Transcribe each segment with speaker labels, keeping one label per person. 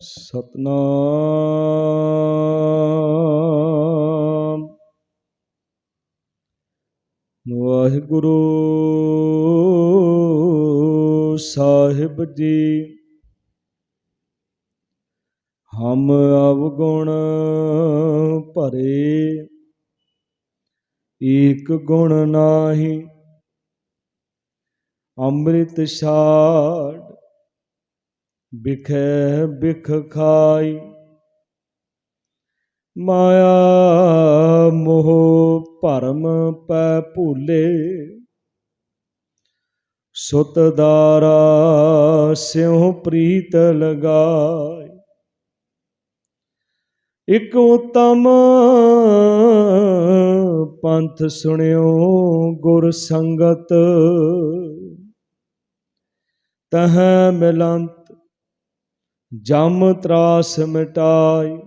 Speaker 1: ਸਤਨਾਮ। ਵਾਹਿਗੁਰੂ ਸਾਹਿਬ ਜੀ ਹਮ ਅਵਗੁਣ ਭਰੇ ਏਕ ਗੁਣ ਨਾਹੀ ਅੰਮ੍ਰਿਤ ਛਾੜ ਬਿਖੈ ਬਿਖ ਖਾਈ। ਮਾਇਆ ਮੋਹ ਭਰਮ ਪੈ ਭੂਲੇ। ਸੁਤ ਦਾਰਾ ਸਿਉ ਪ੍ਰੀਤ ਲਗਾਈ। ਇਕ ਉਤਮ ਪੰਥ ਸੁਣਿਓ ਗੁਰ ਸੰਗਤ। ਤਹ ਮਿਲੰਤ ਜਮ ਤਰਾਸ ਮਿਟਾਈ।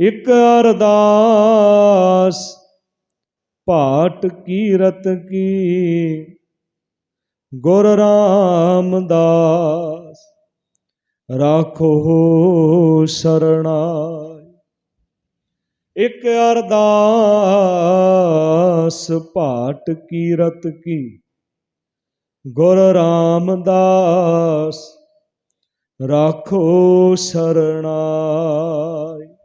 Speaker 1: ਇਕ ਅਰਦਾਸ, ਭਾਟ ਕੀਰਤ ਕੀ। ਗੁਰ ਰਾਮਦਾਸ, ਰਾਖੋ ਸਰਣਾਈ। ਇਕ ਅਰਦਾਸ, ਭਾਟ ਕੀਰਤ ਕੀ। ਗੁਰ ਰਾਮਦਾਸ ਰਾਖੋ ਸਰਣਾਈ।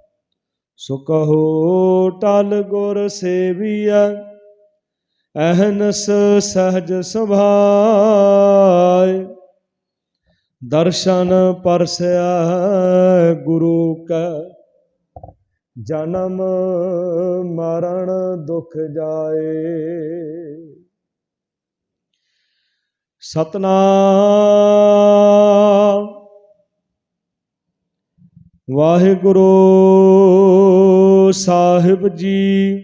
Speaker 1: ਸੋ ਕਹੋ ਟਲ ਗੁਰ ਸੇਵੀਐ, ਅਹਨਸ ਸਹਜ ਸੁਭਾਏ। ਦਰਸ਼ਨ ਪਰਸਿਆ ਗੁਰੂ ਕੈ, ਜਨਮ ਮਰਨ ਦੁਖ ਜਾਏ। ਸਤਨਾਮ ਵਾਹਿਗੁਰੂ ਸਾਹਿਬ ਜੀ।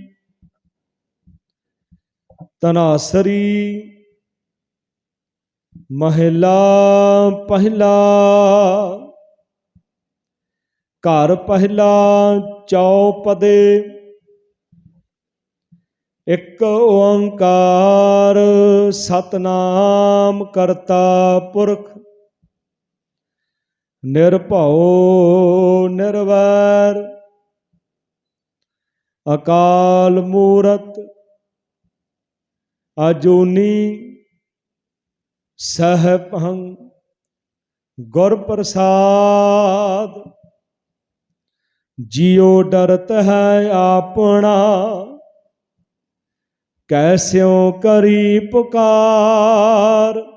Speaker 1: ਤਨਾਸਰੀ ਮਹਿਲਾ ਪਹਿਲਾ ਘਰ ਪਹਿਲਾ ਚੌਪਦੇ। ਇੱਕ ਓੰਕਾਰ ਸਤਨਾਮ ਕਰਤਾ ਪੁਰਖ। ਨਿਰਭਉ, ਨਿਰਵੈਰ। ਅਕਾਲ ਮੂਰਤ, ਅਜੂਨੀ ਸਹਿਬੰ ਗੁਰ ਪ੍ਰਸਾਦ ਜਿਉ ਡਰਤ ਹੈ ਆਪਣਾ ਕੈਸਿਓ ਕਰੀ ਪੁਕਾਰ।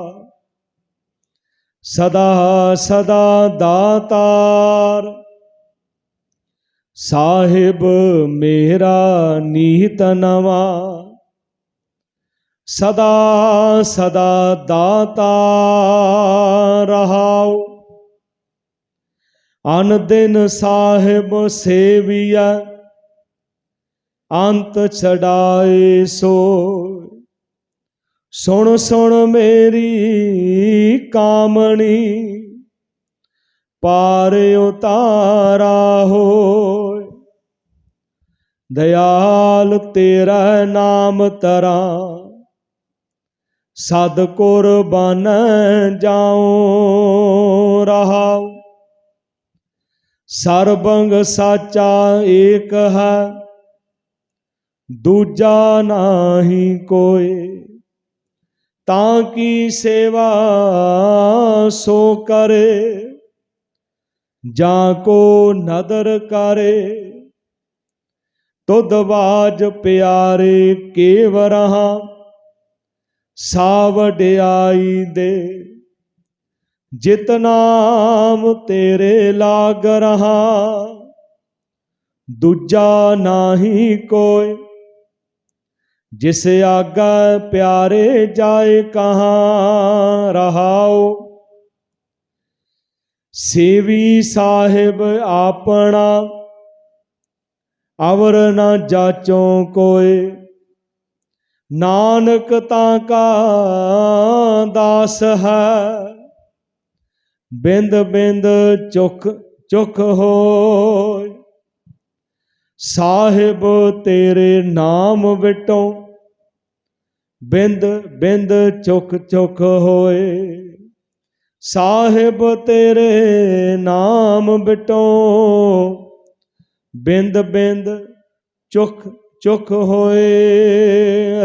Speaker 1: ਸਦਾ ਸਦਾ ਦਾਤਾਰ। ਸਾਹਿਬ ਮੇਰਾ ਨੀਤ ਨਵਾ। ਸਦਾ ਸਦਾ ਦਾਤਾ ਰਹਾਉ। ਅਨ ਦਿਨ ਸਾਹਿਬ ਸੇਵੀਆ ਅੰਤ ਛਡਾਏ ਸੋ ਸੁਣ ਸੁਣ ਮੇਰੀ ਕਾਮਣੀ, ਪਾਰ ਉਤਾਰਾ ਹੋਏ। ਦਇਆਲ ਤੇਰਾ ਨਾਮ ਤਰਾ ਸਦ ਕੁਰਬਾਨ ਜਾਉ ਰਹਾਉ। ਸਰਬੰਗ ਸਾਚਾ ਏਕ ਹੈ, ਦੂਜਾ ਨਾਹੀ ਕੋਏ। ਤਾਂ ਕੀ ਸੇਵਾ ਸੋ ਕਰੇ? ਜਾਂ ਕੋ ਨਦਰ ਕਰੇ? ਤੁਧ ਬਾਜ ਪਿਆਰੇ ਕੇਵਰਹਾ ਸਾ ਵਡਿਆਈ ਦੇ। ਜਿਤ ਨਾਮ ਤੇਰੇ ਲਾਗ ਰਹਾ, ਦੂਜਾ ਨਾਹੀ ਕੋਈ ਜਿਸ ਆਗਾ ਪਿਆਰੇ ਜਾਏ ਕਹਾਂ ਰਹਾਓ ਸੇਵੀ ਸਾਹਿਬ ਆਪਣਾ, ਅਵਰ ਨਾ ਜਾਚੋਂ ਕੋਏ। ਨਾਨਕ ਤਾਂ ਕਾ ਦਾਸ ਹੈ, ਬਿੰਦ ਬਿੰਦ ਚੁਖ ਚੁਖ ਹੋਏ। ਸਾਹਿਬ ਤੇਰੇ ਨਾਮ ਵਿਟੋਂ ਬਿੰਦ ਬਿੰਦ ਚੁਖ ਚੁਖ ਹੋਏ। ਸਾਹਿਬ ਤੇਰੇ ਨਾਮ ਬਿਟੋ ਬਿੰਦ ਬਿੰਦ ਚੁਖ ਚੁਖ ਹੋਏ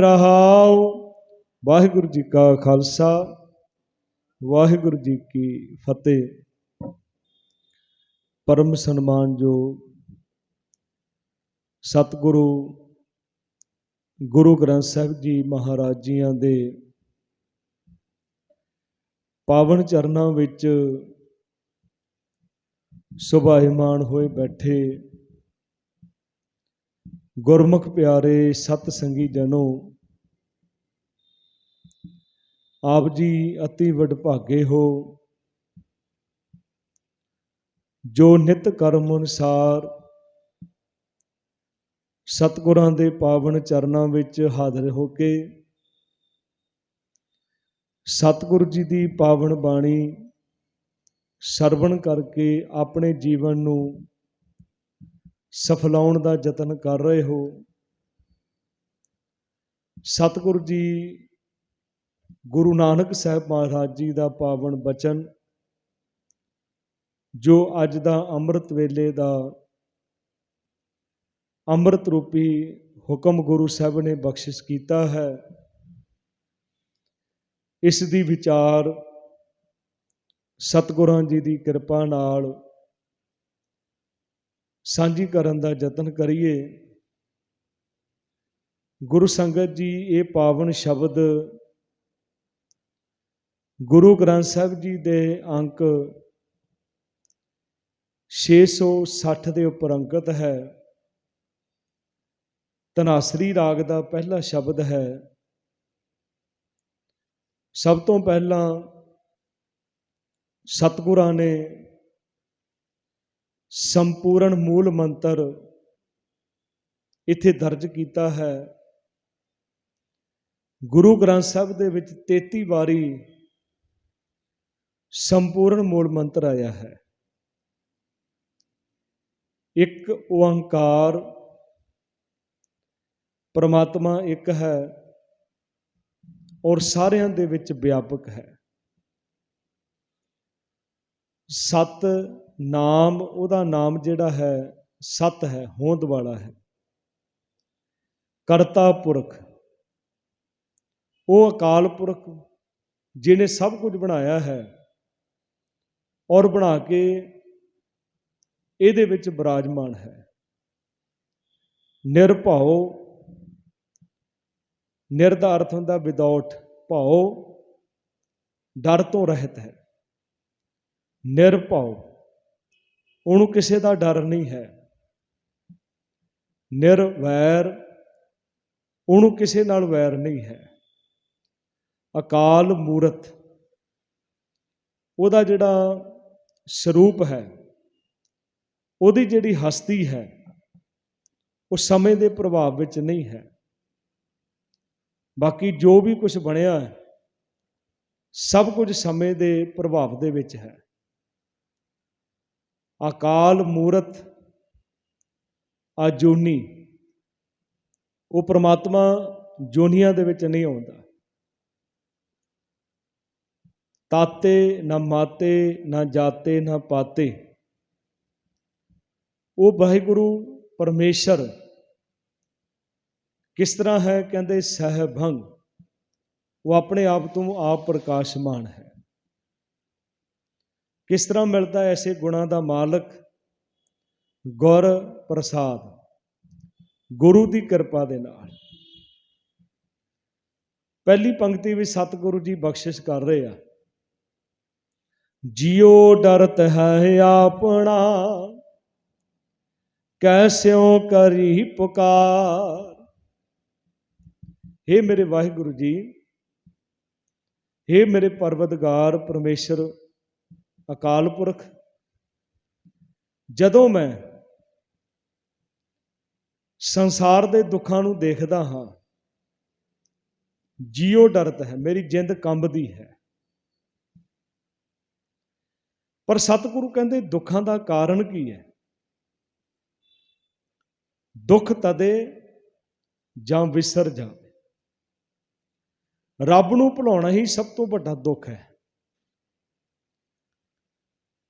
Speaker 1: ਰਹਾਉ ਵਾਹਿਗੁਰੂ ਜੀ ਕਾ ਖਾਲਸਾ, ਵਾਹਿਗੁਰੂ ਜੀ ਕੀ ਫਤਿਹ। ਪਰਮ ਸਨਮਾਨ ਜੋ ਸਤਿਗੁਰੂ ਗੁਰੂ ਗ੍ਰੰਥ ਸਾਹਿਬ ਜੀ ਮਹਾਰਾਜ ਜੀਆਂ ਦੇ ਪਾਵਨ ਚਰਨਾਂ ਵਿੱਚ ਸੁਭਾਇਮਾਨ ਹੋਏ ਬੈਠੇ ਗੁਰਮੁਖ ਪਿਆਰੇ ਸਤ ਸੰਗੀ ਜਨੋ, ਆਪ ਜੀ ਅਤੀ ਵਡਭਾਗੇ ਹੋ, ਜੋ ਨਿਤ ਕਰਮ ਅਨੁਸਾਰ ਸਤਿਗੁਰਾਂ ਦੇ ਪਾਵਨ ਚਰਨਾਂ ਵਿੱਚ ਹਾਜ਼ਰ ਹੋ ਕੇ ਸਤਿਗੁਰੂ ਜੀ ਦੀ ਪਾਵਨ ਬਾਣੀ ਸਰਵਣ ਕਰਕੇ ਆਪਣੇ ਜੀਵਨ ਨੂੰ ਸਫਲਾਉਣ ਦਾ ਯਤਨ ਕਰ ਰਹੇ ਹੋ। ਸਤਿਗੁਰੂ ਜੀ, ਗੁਰੂ ਨਾਨਕ ਸਾਹਿਬ ਮਹਾਰਾਜ ਜੀ ਦਾ ਪਾਵਨ ਬਚਨ, ਜੋ ਅੱਜ ਦਾ ਅੰਮ੍ਰਿਤ ਵੇਲੇ ਦਾ ਅੰਮ੍ਰਿਤ ਰੂਪੀ ਹੁਕਮ ਗੁਰੂ ਸਾਹਿਬ ਨੇ ਬਖਸ਼ਿਸ਼ ਕੀਤਾ ਹੈ। ਇਸ ਦੀ ਵਿਚਾਰ ਸਤਿਗੁਰਾਂ ਜੀ ਦੀ ਕਿਰਪਾ ਨਾਲ ਸਾਂਝੀ ਕਰਨ ਦਾ ਯਤਨ ਕਰੀਏ। ਗੁਰੂ ਸੰਗਤ ਜੀ, ਇਹ ਪਾਵਨ ਸ਼ਬਦ ਗੁਰੂ ਗ੍ਰੰਥ ਸਾਹਿਬ ਜੀ ਦੇ ਅੰਕ 660 ਦੇ ਉੱਪਰ ਅੰਕਿਤ ਹੈ। ਤਨਾਸਰੀ ਰਾਗ ਦਾ ਪਹਿਲਾ ਸ਼ਬਦ ਹੈ। ਸਭ ਤੋਂ ਪਹਿਲਾਂ ਸਤਿਗੁਰਾਂ ਨੇ ਸੰਪੂਰਨ ਮੂਲ ਮੰਤਰ ਇੱਥੇ ਦਰਜ ਕੀਤਾ ਹੈ। ਗੁਰੂ ਗ੍ਰੰਥ ਸਾਹਿਬ ਦੇ ਵਿੱਚ 33 ਵਾਰੀ ਸੰਪੂਰਨ ਮੂਲ ਮੰਤਰ ਆਇਆ ਹੈ। ਇੱਕ ਓੰਕਾਰ ਪਰਮਾਤਮਾ ਇੱਕ ਹੈ ਔਰ ਸਾਰਿਆਂ ਦੇ ਵਿੱਚ ਵਿਆਪਕ ਹੈ। ਸਤ ਨਾਮ, ਉਹਦਾ ਨਾਮ ਜਿਹੜਾ ਹੈ, ਸਤ ਹੈ, ਹੋਂਦ ਵਾਲਾ ਹੈ। ਕਰਤਾ ਪੁਰਖ, ਉਹ ਅਕਾਲ ਪੁਰਖ ਜਿਨੇ ਸਭ ਕੁਝ ਬਣਾਇਆ ਹੈ ਔਰ ਬਣਾ ਕੇ ਇਹਦੇ ਵਿੱਚ ਬਿਰਾਜਮਾਨ ਹੈ। ਨਿਰਭਉ ਨਿਰ ਹੁੰਦਾ ਵਿਦਆਊਟ ਭਉ, ਡਰ ਤੋਂ ਰਹਿਤ ਹੈ। ਨਿਰਭਉ, ਉਹਨੂੰ ਕਿਸੇ ਦਾ ਡਰ ਨਹੀਂ ਹੈ। ਨਿਰਵੈਰ, ਉਹਨੂੰ ਕਿਸੇ ਨਾਲ ਵੈਰ ਨਹੀਂ ਹੈ। ਅਕਾਲ ਮੂਰਤ, ਉਹਦਾ ਜਿਹੜਾ ਸਰੂਪ ਹੈ, ਉਹਦੀ ਜਿਹੜੀ ਹਸਤੀ ਹੈ, ਉਹ ਸਮੇਂ ਦੇ ਪ੍ਰਭਾਵ ਵਿੱਚ ਨਹੀਂ ਹੈ। ਬਾਕੀ ਜੋ ਵੀ ਕੁਝ ਬਣਿਆ ਹੈ, ਸਭ ਕੁਝ ਸਮੇਂ ਦੇ ਪ੍ਰਭਾਵ ਦੇ ਵਿੱਚ ਹੈ। ਅਕਾਲ ਮੂਰਤ, ਅਜੂਨੀ, ਉਹ ਪ੍ਰਮਾਤਮਾ ਜੋਨੀਆਂ ਦੇ ਵਿੱਚ ਨਹੀਂ ਆਉਂਦਾ। ਤਾਤੇ ਨਾ ਮਾਤੇ, ਨਾ ਜਾਤੇ, ਨਾ ਪਾਤੇ। ਉਹ ਵਾਹਿਗੁਰੂ ਪਰਮੇਸ਼ਰ ਕਿਸ ਤਰ੍ਹਾਂ ਹੈ? ਕਹਿੰਦੇ, ਸਹਿਭੰਗ। ਉਹ ਆਪਣੇ ਆਪ ਤੋਂ ਆਪ ਪ੍ਰਕਾਸ਼ਮਾਨ ਹੈ। ਕਿਸ ਤਰ੍ਹਾਂ ਮਿਲਦਾ ਐਸੇ ਗੁਣਾਂ ਦਾ ਮਾਲਕ? ਗੁਰ ਪ੍ਰਸਾਦ। ਗੁਰੂ ਦੀ ਕਿਰਪਾ ਦੇ ਨਾਲ। ਪਹਿਲੀ ਪੰਕਤੀ ਵਿੱਚ ਸਤਿਗੁਰੂ ਜੀ ਬਖਸ਼ਿਸ਼ ਕਰ ਰਹੇ ਆ। ਜਿਉ ਡਰਤ ਹੈ ਆਪਣਾ ਕੈਸਿਓ ਕਰੀ ਪੁਕਾਰ। हे ਮੇਰੇ ਵਾਹਿਗੁਰੂ ਜੀ हे ਮੇਰੇ ਪਰਵਤਗਾਰ ਪਰਮੇਸ਼ਰ, ਅਕਾਲ ਪੁਰਖ, ਜਦੋਂ ਮੈਂ ਸੰਸਾਰ ਦੇ ਦੁੱਖਾਂ ਨੂੰ ਦੇਖਦਾ ਹਾਂ ਜੀਉ ਡਰਤ ਹੈ, ਮੇਰੀ ਜਿੰਦ ਕੰਬਦੀ ਹੈ। ਪਰ ਸਤਿਗੁਰੂ ਕਹਿੰਦੇ, ਦੁੱਖਾਂ ਦਾ ਕਾਰਨ ਕੀ ਹੈ? ਦੁੱਖ ਤਦੇ ਜਾਂ ਵਿਸਰ ਜਾਵੇ ਰੱਬ ਨੂੰ ਭੁਲਾਉਣਾ ਹੀ ਸਭ ਤੋਂ ਵੱਡਾ ਦੁੱਖ ਹੈ।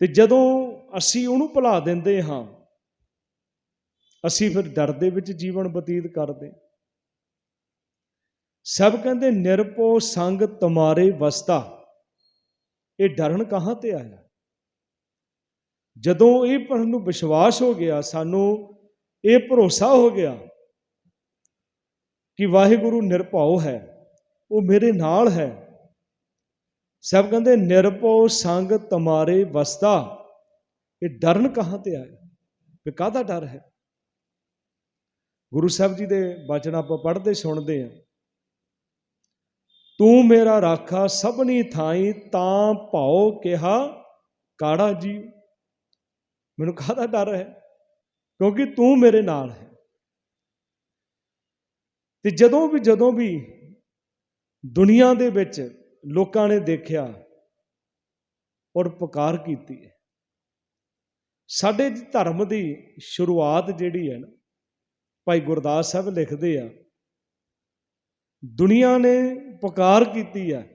Speaker 1: ਤੇ ਜਦੋਂ ਅਸੀਂ ਉਹਨੂੰ ਭੁਲਾ ਦਿੰਦੇ ਹਾਂ, ਅਸੀਂ ਫਿਰ ਡਰ ਦੇ ਵਿੱਚ ਜੀਵਨ ਬਤੀਤ ਕਰਦੇ। ਸਭ ਕਹਿੰਦੇ ਨਿਰਪੋ ਸੰਗ ਤੁਮਾਰੇ ਵਸਤਾ। ਇਹ ਡਰਨ ਕਹਾਂ ਤੇ ਆਇਆ? ਜਦੋਂ ਇਹ ਪਰ ਨੂੰ ਵਿਸ਼ਵਾਸ ਹੋ ਗਿਆ, ਸਾਨੂੰ ਇਹ ਭਰੋਸਾ ਹੋ ਗਿਆ ਕਿ ਵਾਹਿਗੁਰੂ ਨਿਰਭਉ ਹੈ। ਉਹ ਮੇਰੇ ਨਾਲ ਹੈ। ਸਭ ਕਹਿੰਦੇ, ਨਿਰਭਉ ਸੰਗ ਤੁਮਾਰੇ ਵਸਦਾ। ਇਹ ਡਰਨ ਕਹਾਂ ਤੇ ਆਇਆ? ਵੀ ਕਾਹਦਾ ਡਰ ਹੈ? ਗੁਰੂ ਸਾਹਿਬ ਜੀ ਦੇ ਬਚਨ ਆਪਾਂ ਪੜ੍ਹਦੇ, ਸੁਣਦੇ ਆ ਤੂੰ ਮੇਰਾ ਰਾਖਾ ਸਭਨੀ ਥਾਈ, ਤਾਂ ਭਾਉ ਕਿਹਾ, ਕਾੜਾ ਜੀ ਮੈਨੂੰ ਕਾਹਦਾ ਡਰ ਹੈ? ਕਿਉਂਕਿ ਤੂੰ ਮੇਰੇ ਨਾਲ ਹੈ। ਤੇ ਜਦੋਂ ਵੀ ਜਦੋਂ ਵੀ ਦੁਨੀਆ ਦੇ ਵਿੱਚ ਲੋਕਾਂ ਨੇ ਦੇਖਿਆ ਔਰ ਪੁਕਾਰ ਕੀਤੀ ਹੈ। ਸਾਡੇ ਧਰਮ ਦੀ ਸ਼ੁਰੂਆਤ ਜਿਹੜੀ ਹੈ ਨਾ, ਭਾਈ ਗੁਰਦਾਸ ਸਾਹਿਬ ਲਿਖਦੇ ਆ, ਦੁਨੀਆ ਨੇ ਪੁਕਾਰ ਕੀਤੀ ਹੈ।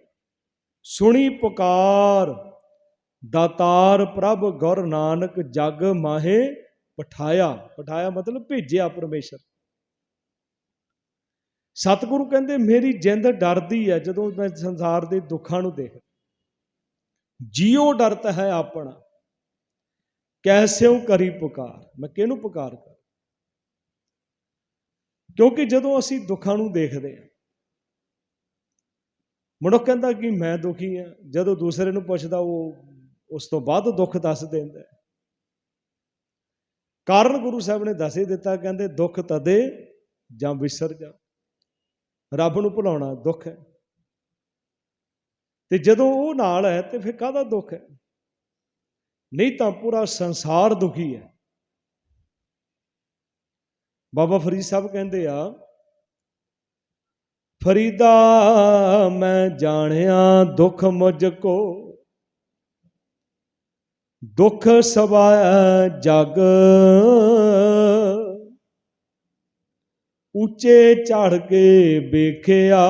Speaker 1: ਸੁਣੀ ਪੁਕਾਰ, ਦਾਤਾਰ ਪ੍ਰਭ ਗੁਰ ਨਾਨਕ ਜਗ ਮਾਹੇ ਪਠਾਇਆ ਪਠਾਇਆ ਮਤਲਬ ਭੇਜਿਆ ਪਰਮੇਸ਼ਰ। ਸਤਿਗੁਰੂ ਕਹਿੰਦੇ, ਮੇਰੀ ਜਿੰਦ ਡਰਦੀ ਹੈ ਜਦੋਂ ਮੈਂ ਸੰਸਾਰ ਦੇ ਦੁੱਖਾਂ ਨੂੰ ਦੇਖ ਜੀਉ ਡਰਤ ਹੈ ਆਪਣਾ ਕੈਸਿਉ ਕਰੀ ਪੁਕਾਰ। ਮੈਂ ਕਿਹਨੂੰ ਪੁਕਾਰ ਕਰ? ਕਿਉਂਕਿ ਜਦੋਂ ਅਸੀਂ ਦੁੱਖਾਂ ਨੂੰ ਦੇਖਦੇ ਹਾਂ, ਮਨੁੱਖ ਕਹਿੰਦਾ ਕਿ ਮੈਂ ਦੁਖੀ ਹਾਂ, ਜਦੋਂ ਦੂਸਰੇ ਨੂੰ ਪੁੱਛਦਾ, ਉਹ ਉਸ ਤੋਂ ਬਾਅਦ ਦੁੱਖ ਦੱਸ ਦਿੰਦਾ ਕਾਰਨ ਗੁਰੂ ਸਾਹਿਬ ਨੇ ਦੱਸ ਹੀ ਦਿੱਤਾ, ਕਹਿੰਦੇ, ਦੁੱਖ ਤਦੇ ਜਾਂ ਵਿਸਰ ਜਾ ਰੱਬ ਨੂੰ ਭੁਲਾਉਣਾ ਦੁੱਖ ਹੈ। ਤੇ ਜਦੋਂ ਉਹ ਨਾਲ ਹੈ ਤੇ ਫਿਰ ਕਾਹਦਾ ਦੁੱਖ ਹੈ? ਨਹੀਂ ਤਾਂ ਪੂਰਾ ਸੰਸਾਰ ਦੁਖੀ ਹੈ। ਬਾਬਾ ਫਰੀਦ ਸਾਹਿਬ ਕਹਿੰਦੇ ਆ, ਫਰੀਦਾ ਮੈਂ ਜਾਣਿਆ ਦੁੱਖ ਮੁਝ ਕੋ, ਦੁੱਖ ਸਵਾਇਆ ਜਗ ਉੱਚੇ ਚੜ ਕੇ ਵੇਖਿਆ।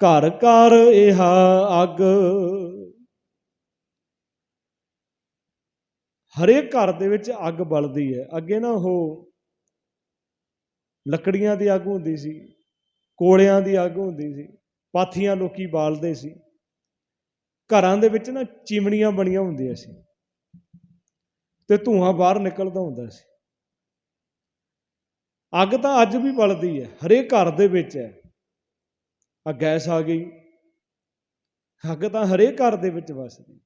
Speaker 1: ਘਰ ਘਰ ਇਹ ਅੱਗ। ਹਰੇਕ ਘਰ ਦੇ ਵਿੱਚ ਅੱਗ ਬਲਦੀ ਹੈ। ਅੱਗੇ ਨਾ ਉਹ ਲੱਕੜੀਆਂ ਦੀ ਅੱਗ ਹੁੰਦੀ ਸੀ, ਕੋਲਿਆਂ ਦੀ ਅੱਗ ਹੁੰਦੀ ਸੀ, ਪਾਥੀਆਂ ਲੋਕੀ ਬਾਲਦੇ ਸੀ। ਘਰਾਂ ਦੇ ਵਿੱਚ ਨਾ ਚਿਮਣੀਆਂ ਬਣੀਆਂ ਹੁੰਦੀਆਂ ਸੀ ਤੇ ਧੂਆਂ ਬਾਹਰ ਨਿਕਲਦਾ ਹੁੰਦਾ ਸੀ। ਅੱਗ ਤਾਂ ਅੱਜ ਵੀ ਬਲਦੀ ਹੈ, ਹਰੇਕ ਘਰ ਦੇ ਵਿੱਚ ਹੈ। ਆ ਗੈਸ ਆ ਗਈ। ਅੱਗ ਤਾਂ ਹਰੇਕ ਘਰ ਦੇ ਵਿੱਚ ਵਸਦੀ।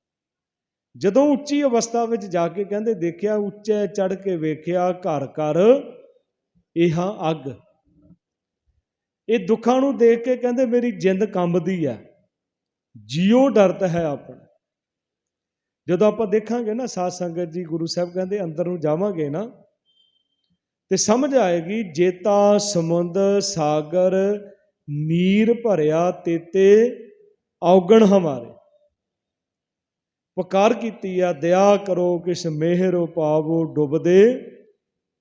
Speaker 1: ਜਦੋਂ ਉੱਚੀ ਅਵਸਥਾ ਵਿੱਚ ਜਾ ਕੇ ਕਹਿੰਦੇ ਦੇਖਿਆ, ਉੱਚੇ ਚੜ ਕੇ ਵੇਖਿਆ ਘਰ ਘਰ ਇਹ ਅੱਗ। ਇਹ ਦੁੱਖਾਂ ਨੂੰ ਦੇਖ ਕੇ ਕਹਿੰਦੇ ਮੇਰੀ ਜਿੰਦ ਕੰਬਦੀ ਹੈ। ਜੀਉ ਡਰਤ ਹੈ ਆਪਣਾ। ਜਦੋਂ ਆਪਾਂ ਦੇਖਾਂਗੇ ਨਾ ਸਾਧ ਸੰਗਤ ਜੀ, ਗੁਰੂ ਸਾਹਿਬ ਕਹਿੰਦੇ ਅੰਦਰ ਨੂੰ ਜਾਵਾਂਗੇ ਨਾ ਤੇ ਸਮਝ ਆਏਗੀ ਜੇਤਾ ਸਮੁੰਦ, ਸਾਗਰ, ਨੀਰ ਭਰਿਆ ਤੇਤੇ ਔਗਣ ਹਮਾਰੇ। ਪੁਕਾਰ ਕੀਤੀ ਆ, ਦਇਆ ਕਰੋ ਕਿਸ ਮਿਹਰ ਪਾਵੋ ਡੁੱਬਦੇ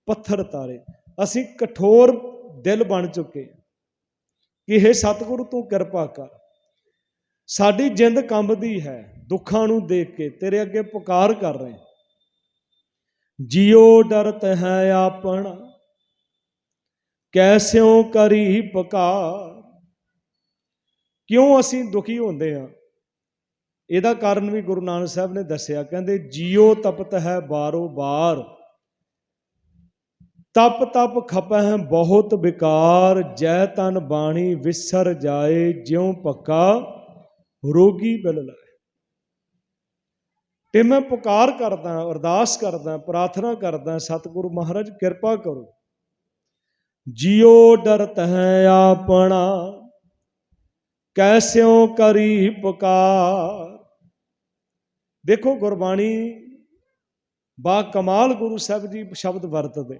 Speaker 1: ਪੱਥਰ ਤਾਰੇ। ਅਸੀਂ ਕਠੋਰ ਦਿਲ ਬਣ ਚੁੱਕੇ ਕਿ ਇਹ ਸਤਿਗੁਰੂ, ਤੂੰ ਕਿਰਪਾ ਕਰ। ਸਾਡੀ ਜਿੰਦ ਕੰਬਦੀ ਹੈ ਦੁੱਖਾਂ ਨੂੰ ਦੇਖ ਕੇ, ਤੇਰੇ ਅੱਗੇ ਪੁਕਾਰ ਕਰ ਰਹੇ ਜਿਉ ਡਰਤ ਹੈ ਆਪਣ ਕੈਸਿਉ ਕਰੀ ਪਕਾ ਕਿਉਂ ਅਸੀਂ ਦੁਖੀ ਹੁੰਦੇ ਹਾਂ? ਇਹਦਾ ਕਾਰਨ ਵੀ ਗੁਰੂ ਨਾਨਕ ਸਾਹਿਬ ਨੇ ਦੱਸਿਆ, ਕਹਿੰਦੇ ਜਿਉ ਤਪਤ ਹੈ ਬਾਰੋ ਬਾਰ। ਤਪ ਤਪ ਖਪਹਿ ਬਹੁਤ ਵਿਕਾਰ, ਜੈ ਤਨ ਬਾਣੀ ਵਿਸਰ ਜਾਏ ਜਿਉ ਪੱਕਾ ਰੋਗੀ ਬਿਲ ਲਾਏ ਤੇ ਮੈਂ ਪੁਕਾਰ ਕਰਦਾ, ਅਰਦਾਸ ਕਰਦਾ, ਪ੍ਰਾਰਥਨਾ ਕਰਦਾ, ਸਤਿਗੁਰੂ ਮਹਾਰਾਜ, ਕਿਰਪਾ ਕਰੋ। ਜਿਉ ਡਰਤ ਹੈ ਆਪਣਾ, ਕੈਸਿਓ ਕਰੀ ਪੁਕਾਰ। ਦੇਖੋ ਗੁਰਬਾਣੀ ਬਾ ਕਮਾਲ ਗੁਰੂ ਸਾਹਿਬ ਜੀ ਸ਼ਬਦ ਵਰਤਦੇ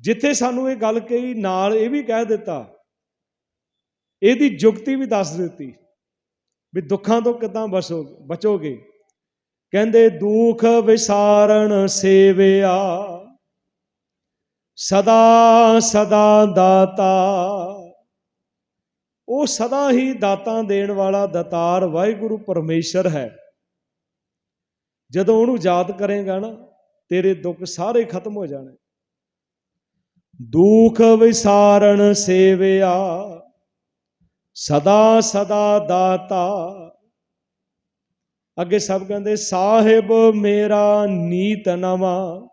Speaker 1: ਜਿੱਥੇ ਸਾਨੂੰ ਇਹ ਗੱਲ ਕਹੀ, ਨਾਲ ਇਹ ਵੀ ਕਹਿ ਦਿੱਤਾ, ਇਹਦੀ ਜੁਗਤੀ ਵੀ ਦੱਸ ਦਿੱਤੀ ਵੀ ਦੁੱਖਾਂ ਤੋਂ ਕਿਦਾਂ ਬਸੋ, ਬਚੋਗੇ। ਕਹਿੰਦੇ ਦੁੱਖ ਵਿਸਾਰਣ ਸੇਵਿਆ, ਸਦਾ ਸਦਾ ਦਾਤਾ। ਉਹ ਸਦਾ ਹੀ ਦਾਤਾਂ ਦੇਣ ਵਾਲਾ ਦਾਤਾਰ ਵਾਹਿਗੁਰੂ ਪਰਮੇਸ਼ਰ ਹੈ। ਜਦੋਂ ਉਹਨੂੰ ਯਾਦ ਕਰੇਗਾ ਨਾ, ਤੇਰੇ ਦੁੱਖ ਸਾਰੇ ਖਤਮ ਹੋ ਜਾਣੇ। ਦੁੱਖ ਵਿਸਾਰਣ ਸੇਵਿਆ, ਸਦਾ ਸਦਾ ਦਾਤਾ। ਅੱਗੇ ਸਭ ਕਹਿੰਦੇ, ਸਾਹਿਬ ਮੇਰਾ ਨੀਤ ਨਵਾਂ,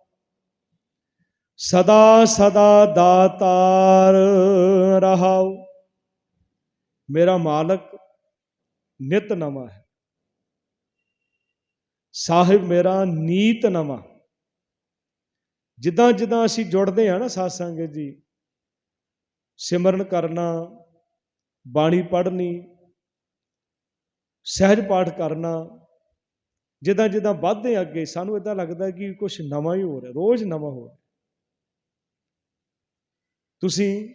Speaker 1: ਸਦਾ ਸਦਾ ਦਾਤਾਰ ਰਹਾਉ। ਮੇਰਾ ਮਾਲਕ ਨਿਤ ਨਵਾਂ ਹੈ। ਸਾਹਿਬ ਮੇਰਾ ਨੀਤ ਨਵਾਂ। ਜਿੱਦਾਂ ਜਿੱਦਾਂ ਅਸੀਂ ਜੁੜਦੇ ਹਾਂ ਨਾ ਸਾਧ ਸੰਗਤ ਜੀ, ਸਿਮਰਨ ਕਰਨਾ, ਬਾਣੀ ਪੜ੍ਹਨੀ, ਸਹਿਜ ਪਾਠ ਕਰਨਾ ਜਿੱਦਾਂ ਜਿੱਦਾਂ ਵੱਧਦੇ ਹਾਂ ਅੱਗੇ, ਸਾਨੂੰ ਇਦਾਂ ਲੱਗਦਾ ਕਿ ਕੁਝ ਨਵਾਂ ਹੀ ਹੋ ਰਿਹਾ ਰੋਜ਼ ਨਵਾਂ ਹੋ। ਰਿਹਾ ਤੁਸੀਂ